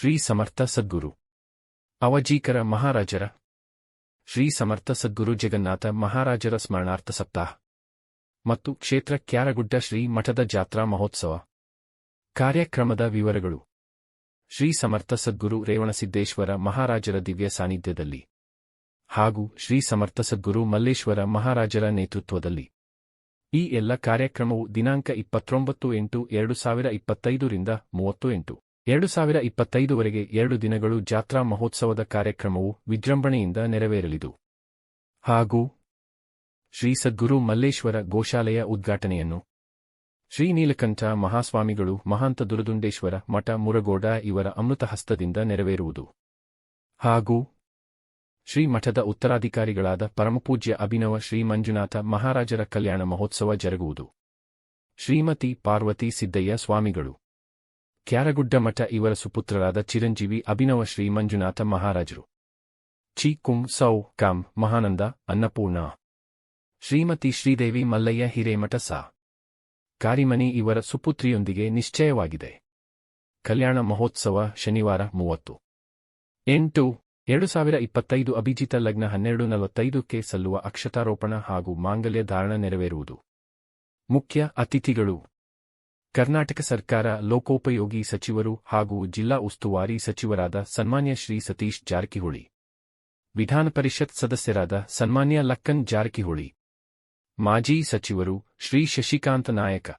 ಶ್ರೀ ಸಮರ್ಥ ಸದ್ಗುರು. ಅವಜೀಕರ ಮಹಾರಾಜರ. ಶ್ರೀ ಸಮರ್ಥ ಸದ್ಗುರು ಜಗನ್ನಾಥ ಮಹಾರಾಜರ ಸ್ಮರಣಾರ್ಥ ಸಪ್ತಾಹ. ಮತ್ತು ಕ್ಷೇತ್ರ ಕ್ಯಾರಗುಡ್ಡ ಶ್ರೀ ಮಠದ ಜಾತ್ರಾ ಮಹೋತ್ಸವ. ಕಾರ್ಯಕ್ರಮದ ವಿವರಗಳು. ಶ್ರೀ ಸಮರ್ಥ ಸದ್ಗುರು ರೇವಣಸಿದ್ದೇಶ್ವರ ಮಹಾರಾಜರ ದಿವ್ಯ ಸಾನ್ನಿಧ್ಯದಲ್ಲಿ. ಹಾಗೂ ಶ್ರೀ ಸಮರ್ಥ ಸದ್ಗುರು ಮಲ್ಲೇಶ್ವರ ಮಹಾರಾಜರ ನೇತೃತ್ವದಲ್ಲಿ. ಈ ಎಲ್ಲ ಕಾರ್ಯಕ್ರಮವು ದಿನಾಂಕ ಇಪ್ಪತ್ತೊಂಬತ್ತು ಎಂಟು ಎರಡು ಸಾವಿರ ಇಪ್ಪತ್ತೈದರಿಂದ ಮೂವತ್ತು ಎಂಟು. ಎರಡು ಸಾವಿರ ಇಪ್ಪತ್ತೈದುವರೆಗೆ ಎರಡು ದಿನಗಳು ಜಾತ್ರಾ ಮಹೋತ್ಸವದ ಕಾರ್ಯಕ್ರಮವು ವಿಜೃಂಭಣೆಯಿಂದ ನೆರವೇರಲಿದು. ಹಾಗೂ ಶ್ರೀ ಸದ್ಗುರು ಮಲ್ಲೇಶ್ವರ ಗೋಶಾಲೆಯ ಉದ್ಘಾಟನೆಯನ್ನು ಶ್ರೀ ನೀಲಕಂಠ ಮಹಾಸ್ವಾಮಿಗಳು ಮಹಾಂತ ದುರದುಂಡೇಶ್ವರ ಮಠ ಮುರಗೋಡ ಇವರ ಅಮೃತ ಹಸ್ತದಿಂದ ನೆರವೇರುವುದು. ಹಾಗೂ ಶ್ರೀ ಮಠದ ಉತ್ತರಾಧಿಕಾರಿಗಳಾದ ಪರಮಪೂಜ್ಯ ಅಭಿನವ ಶ್ರೀ ಮಂಜುನಾಥ ಮಹಾರಾಜರ ಕಲ್ಯಾಣ ಮಹೋತ್ಸವ ಜರುಗುವುದು. ಶ್ರೀಮತಿ ಪಾರ್ವತಿ ಸಿದ್ದಯ್ಯ ಸ್ವಾಮಿಗಳು. ಕ್ಯಾರಗುಡ್ಡ ಮಠ ಇವರ ಸುಪುತ್ರರಾದ ಚಿರಂಜೀವಿ, ಅಭಿನವ ಶ್ರೀ ಮಂಜುನಾಥ ಮಹಾರಾಜರು. ಚಿ ಕುಂ ಸೌ ಕಾಂ ಮಹಾನಂದ ಅನ್ನಪೂರ್ಣ. ಶ್ರೀಮತಿ ಶ್ರೀದೇವಿ ಮಲ್ಲಯ್ಯ ಹಿರೇಮಠ ಸಾ. ಕಾರಿಮನಿ ಇವರ ಸುಪುತ್ರಿಯೊಂದಿಗೆ ನಿಶ್ಚಯವಾಗಿದೆ. ಕಲ್ಯಾಣ ಮಹೋತ್ಸವ ಶನಿವಾರ ಮೂವತ್ತು. ಎಂಟು, ಎರಡು ಸಾವಿರ ಇಪ್ಪತ್ತೈದು ಅಭಿಜಿತ ಲಗ್ನ ಹನ್ನೆರಡು ನಲವತ್ತೈದಕ್ಕೆ ಸಲ್ಲುವ ಅಕ್ಷತಾರೋಪಣ ಹಾಗೂ ಮಾಂಗಲ್ಯ ಧಾರಣ ನೆರವೇರುವುದು. ಮುಖ್ಯ ಅತಿಥಿಗಳು. ಕರ್ನಾಟಕ ಸರ್ಕಾರ ಲೋಕೋಪಯೋಗಿ ಸಚಿವರು ಹಾಗೂ ಜಿಲ್ಲಾ ಉಸ್ತುವಾರಿ ಸಚಿವರಾದ ಸನ್ಮಾನ್ಯ ಶ್ರೀ ಸತೀಶ್ ಜಾರಕಿಹೊಳಿ, ವಿಧಾನ ಪರಿಷತ್ ಸದಸ್ಯರಾದ ಸನ್ಮಾನ್ಯ ಲಕ್ಕನ್ ಜಾರಕಿಹೊಳಿ, ಮಾಜಿ ಸಚಿವರು ಶ್ರೀ ಶಶಿಕಾಂತ ನಾಯಕ,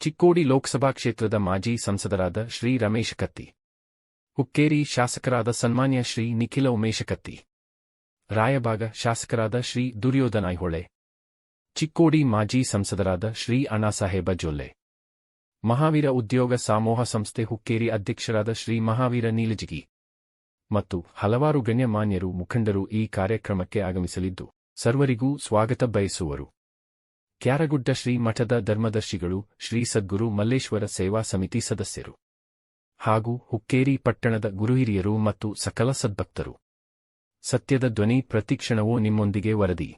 ಚಿಕ್ಕೋಡಿ ಲೋಕಸಭಾ ಕ್ಷೇತ್ರದ ಮಾಜಿ ಸಂಸದರಾದ ಶ್ರೀ ರಮೇಶ ಕತ್ತಿ, ಹುಕ್ಕೇರಿ ಶಾಸಕರಾದ ಸನ್ಮಾನ್ಯ ಶ್ರೀ ನಿಖಿಲ ಉಮೇಶ ಕತ್ತಿ ರಾಯಬಾಗ ಶಾಸಕರಾದ ಶ್ರೀ ದುರ್ಯೋಧನ ಐಹೊಳೆ, ಚಿಕ್ಕೋಡಿ ಮಾಜಿ ಸಂಸದರಾದ ಶ್ರೀ ಅಣ್ಣಾಸಾಹೇಬ ಜೊಲ್ಲೆ ಮಹಾವೀರ ಉದ್ಯೋಗ ಸಮೂಹ ಸಂಸ್ಥೆ ಹುಕ್ಕೇರಿ ಅಧ್ಯಕ್ಷರಾದ ಶ್ರೀ ಮಹಾವೀರ ನೀಲಜಿಗಿ. ಮತ್ತು ಹಲವಾರು ಗಣ್ಯಮಾನ್ಯರು ಮುಖಂಡರು ಈ ಕಾರ್ಯಕ್ರಮಕ್ಕೆ ಆಗಮಿಸಲಿದ್ದು, ಸರ್ವರಿಗೂ ಸ್ವಾಗತ ಬಯಸುವರು. ಕ್ಯಾರಗುಡ್ಡ ಶ್ರೀ ಮಠದ ಧರ್ಮದರ್ಶಿಗಳು ಶ್ರೀ ಸದ್ಗುರು ಮಲ್ಲೇಶ್ವರ ಸೇವಾ ಸಮಿತಿ ಸದಸ್ಯರು. ಹಾಗೂ ಹುಕ್ಕೇರಿ ಪಟ್ಟಣದ ಗುರುಹಿರಿಯರು ಮತ್ತು ಸಕಲ ಸದ್ಭಕ್ತರು. ಸತ್ಯದ ಧ್ವನಿ ಪ್ರತಿಕ್ಷಣವೂ ನಿಮ್ಮೊಂದಿಗೆ ವರದಿ.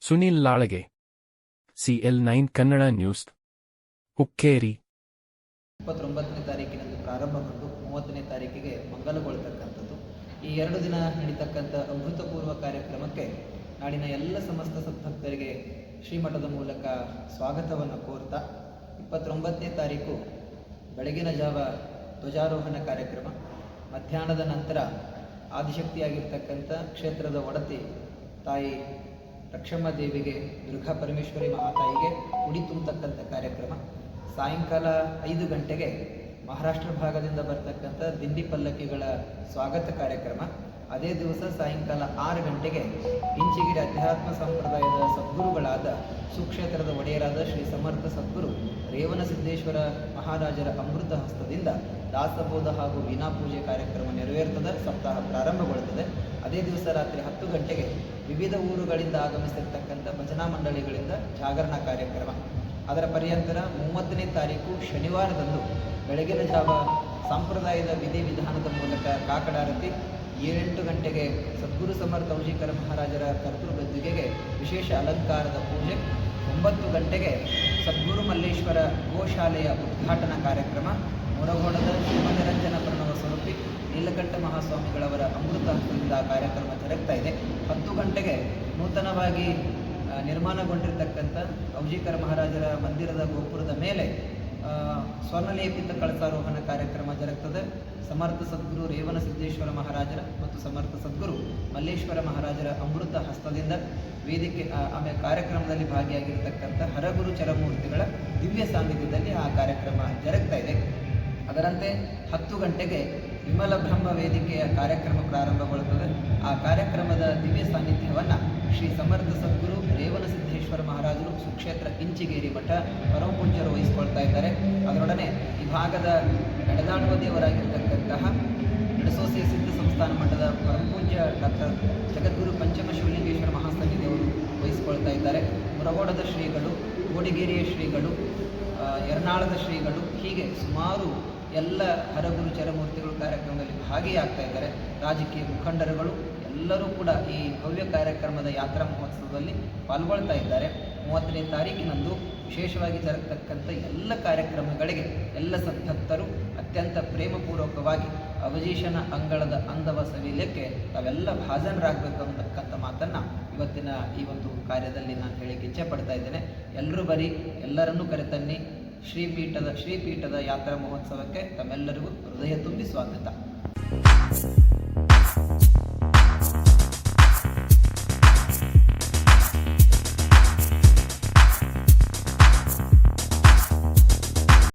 Sunil Lalage. CL nine Kannada news. Hukkeri. ಇಪ್ಪತ್ತೊಂಬತ್ತನೇ ತಾರೀಕಿನಂದು ಪ್ರಾರಂಭಗೊಂಡು ಮೂವತ್ತನೇ ತಾರೀಕಿಗೆ ಮಂಗಲಗೊಳ್ತಕ್ಕಂಥದ್ದು. ಈ ಎರಡು ದಿನ ನಡೀತಕ್ಕಂಥ ಅಭೂತಪೂರ್ವ ಕಾರ್ಯಕ್ರಮಕ್ಕೆ ನಾಡಿನ ಎಲ್ಲ ಸಮಸ್ತ ಸದ್ಭಕ್ತರಿಗೆ ಶ್ರೀಮಠದ ಮೂಲಕ ಸ್ವಾಗತವನ್ನು ಕೋರ್ತಾ ಇಪ್ಪತ್ತೊಂಬತ್ತನೇ ತಾರೀಕು ಬೆಳಗಿನ ಜಾವ ಧ್ವಜಾರೋಹಣ ಕಾರ್ಯಕ್ರಮ. ಮಧ್ಯಾಹ್ನದ ನಂತರ ಆದಿಶಕ್ತಿಯಾಗಿರ್ತಕ್ಕಂಥ ಕ್ಷೇತ್ರದ ಒಡತಿ ತಾಯಿ ರಕ್ಷಮ್ಮ ದೇವಿಗೆ ದುರ್ಗಾ ಪರಮೇಶ್ವರಿ ಮಹಾತಾಯಿಗೆ ಉಡಿ ತುಂಬತಕ್ಕಂಥ ಕಾರ್ಯಕ್ರಮ. ಸಾಯಂಕಾಲ ಐದು ಗಂಟೆಗೆ ಮಹಾರಾಷ್ಟ್ರ ಭಾಗದಿಂದ ಬರ್ತಕ್ಕಂಥ ದಿಂಡಿ ಪಲ್ಲಕ್ಕಿಗಳ ಸ್ವಾಗತ ಕಾರ್ಯಕ್ರಮ. ಅದೇ ದಿವಸ ಸಾಯಂಕಾಲ ಆರು ಗಂಟೆಗೆ ಇಂಚಿಗಿರಿ ಅಧ್ಯಾತ್ಮ ಸಂಪ್ರದಾಯದ ಸದ್ಗುರುಗಳಾದ ಸುಕ್ಷೇತ್ರದ ಒಡೆಯರಾದ ಶ್ರೀ ಸಮರ್ಥ ಸದ್ಗುರು ರೇವನ ಸಿದ್ದೇಶ್ವರ ಮಹಾರಾಜರ ಅಮೃತ ಹಸ್ತದಿಂದ ದಾಸಬೋಧ ಹಾಗೂ ವೀಣಾ ಪೂಜೆ ಕಾರ್ಯಕ್ರಮ ನೆರವೇರ್ತದೆ, ಸಪ್ತಾಹ ಪ್ರಾರಂಭಗೊಳ್ಳುತ್ತದೆ ಅದೇ ದಿವಸ ರಾತ್ರಿ ಹತ್ತು ಗಂಟೆಗೆ ವಿವಿಧ ಊರುಗಳಿಂದ ಆಗಮಿಸಿರ್ತಕ್ಕಂಥ ಭಜನಾ ಮಂಡಳಿಗಳಿಂದ ಜಾಗರಣ ಕಾರ್ಯಕ್ರಮ. ಅದರ ಪರ್ಯಂತರ ಮೂವತ್ತನೇ ತಾರೀಕು ಶನಿವಾರದಂದು ಬೆಳಗಿನ ಜಾವ ಸಾಂಪ್ರದಾಯದ ವಿಧಿವಿಧಾನದ ಮೂಲಕ ಕಾಕಡಾರತಿ ಏಳೆಂಟು ಗಂಟೆಗೆ ಸದ್ಗುರು ಸಮರ್ಥ ಔಜಿಕರ ಮಹಾರಾಜರ ಕರ್ತೃಗದ್ದುಗೆಗೆ ವಿಶೇಷ ಅಲಂಕಾರದ ಪೂಜೆ, ಒಂಬತ್ತು ಗಂಟೆಗೆ ಸದ್ಗುರು ಮಲ್ಲೇಶ್ವರ ಗೋಶಾಲೆಯ ಉದ್ಘಾಟನಾ ಕಾರ್ಯಕ್ರಮ ಮುರಗೋಡದ ಶಿವನಿರಂಜನ ಪ್ರಣವ ಸ್ವರೂಪಿ ನೀಲಕಂಠ ಮಹಾಸ್ವಾಮಿಗಳವರ ಅಮೃತ ಕಾರ್ಯಕ್ರಮ ಜರುಗ್ತಾ ಇದೆ. ಹತ್ತು ಗಂಟೆಗೆ ನೂತನವಾಗಿ ನಿರ್ಮಾಣಗೊಂಡಿರ್ತಕ್ಕಂಥ ಔಜಿಕರ ಮಹಾರಾಜರ ಮಂದಿರದ ಗೋಪುರದ ಮೇಲೆ ಸ್ವರ್ಣಲೇಪಿತ ಕಳಸಾರೋಹಣ ಕಾರ್ಯಕ್ರಮ ಜರುಗ್ತದೆ. ಸಮರ್ಥ ಸದ್ಗುರು ರೇವನ ಸಿದ್ದೇಶ್ವರ ಮಹಾರಾಜರ ಮತ್ತು ಸಮರ್ಥ ಸದ್ಗುರು ಮಲ್ಲೇಶ್ವರ ಮಹಾರಾಜರ ಅಮೃತ ಹಸ್ತದಿಂದ ವೇದಿಕೆ ಆಮೇಲೆ ಕಾರ್ಯಕ್ರಮದಲ್ಲಿ ಭಾಗಿಯಾಗಿರ್ತಕ್ಕಂಥ ಹರಗುರು ಚರಮೂರ್ತಿಗಳ ದಿವ್ಯ ಸಾನ್ನಿಧ್ಯದಲ್ಲಿ ಆ ಕಾರ್ಯಕ್ರಮ ಜರುಗ್ತಾ ಇದೆ. ಅದರಂತೆ ಹತ್ತು ಗಂಟೆಗೆ ವಿಮಲ ಬ್ರಹ್ಮ ವೇದಿಕೆಯ ಕಾರ್ಯಕ್ರಮ ಪ್ರಾರಂಭಗೊಳ್ಳುತ್ತದೆ ಆ ಕಾರ್ಯಕ್ರಮದ ದಿವ್ಯ ಸಾನ್ನಿಧ್ಯವನ್ನು ಶ್ರೀ ಸಮರ್ಥ ಸದ್ಗುರು ಸಿದ್ದೇಶ್ವರ ಮಹಾರಾಜರು ಸುಕ್ಷೇತ್ರ ಇಂಚಿಗೇರಿ ಮಠ ಪರಮಪೂಜ್ಯರು ವಹಿಸಿಕೊಳ್ತಾ ಇದ್ದಾರೆ. ಅದರೊಡನೆ ಈ ಭಾಗದ ನಡೆದಾಡುವ ದೇವರಾಗಿರ್ತಕ್ಕಂತಹ ಸಂಸ್ಥಾನ ಮಠದ ಪರಮಪೂಜ್ಯ ಡಾಕ್ಟರ್ ಜಗದ್ಗುರು ಪಂಚಮ ಶಿವಲಿಂಗೇಶ್ವರ ದೇವರು ವಹಿಸಿಕೊಳ್ತಾ ಇದ್ದಾರೆ. ಮುರಗೋಡದ ಶ್ರೀಗಳು, ಗೋಡಿಗೇರಿಯ ಶ್ರೀಗಳು ಎರ್ನಾಳದ ಶ್ರೀಗಳು, ಹೀಗೆ ಸುಮಾರು ಎಲ್ಲ ಹರಗುರು ಚರಮೂರ್ತಿಗಳು ಕಾರ್ಯಕ್ರಮದಲ್ಲಿ ಭಾಗಿಯಾಗ್ತಾ ಇದ್ದಾರೆ. ರಾಜಕೀಯ ಮುಖಂಡರುಗಳು ಎಲ್ಲರೂ ಕೂಡ ಈ ಭವ್ಯ ಕಾರ್ಯಕ್ರಮದ ಯಾತ್ರಾ ಮಹೋತ್ಸವದಲ್ಲಿ ಪಾಲ್ಗೊಳ್ತಾ ಇದ್ದಾರೆ. ಮೂವತ್ತನೇ ತಾರೀಕಿನಂದು ವಿಶೇಷವಾಗಿ ಜರಗತಕ್ಕಂಥ ಎಲ್ಲ ಕಾರ್ಯಕ್ರಮಗಳಿಗೆ ಎಲ್ಲ ಸಂತಪ್ತರು ಅತ್ಯಂತ ಪ್ರೇಮಪೂರ್ವಕವಾಗಿ ಅವಜೀಶನ ಅಂಗಳದ ಅಂದವ ಸವಿಲಿಕ್ಕೆ ತಾವೆಲ್ಲ ಭಾಜನರಾಗಬೇಕು ಅಂತಕ್ಕಂಥ ಮಾತನ್ನು ಇವತ್ತಿನ ಈ ಒಂದು ಕಾರ್ಯದಲ್ಲಿ ನಾನು ಹೇಳಿಕ್ಕೆ ಇಚ್ಛೆ ಪಡ್ತಾ ಇದ್ದೇನೆ. ಎಲ್ಲರೂ ಬರೀ, ಎಲ್ಲರನ್ನೂ ಕರೆತನ್ನಿ. ಶ್ರೀಪೀಠದ ಶ್ರೀಪೀಠದ ಯಾತ್ರಾ ಮಹೋತ್ಸವಕ್ಕೆ ತಮ್ಮೆಲ್ಲರಿಗೂ ಹೃದಯ ತುಂಬಿ ಸ್ವಾಗತ.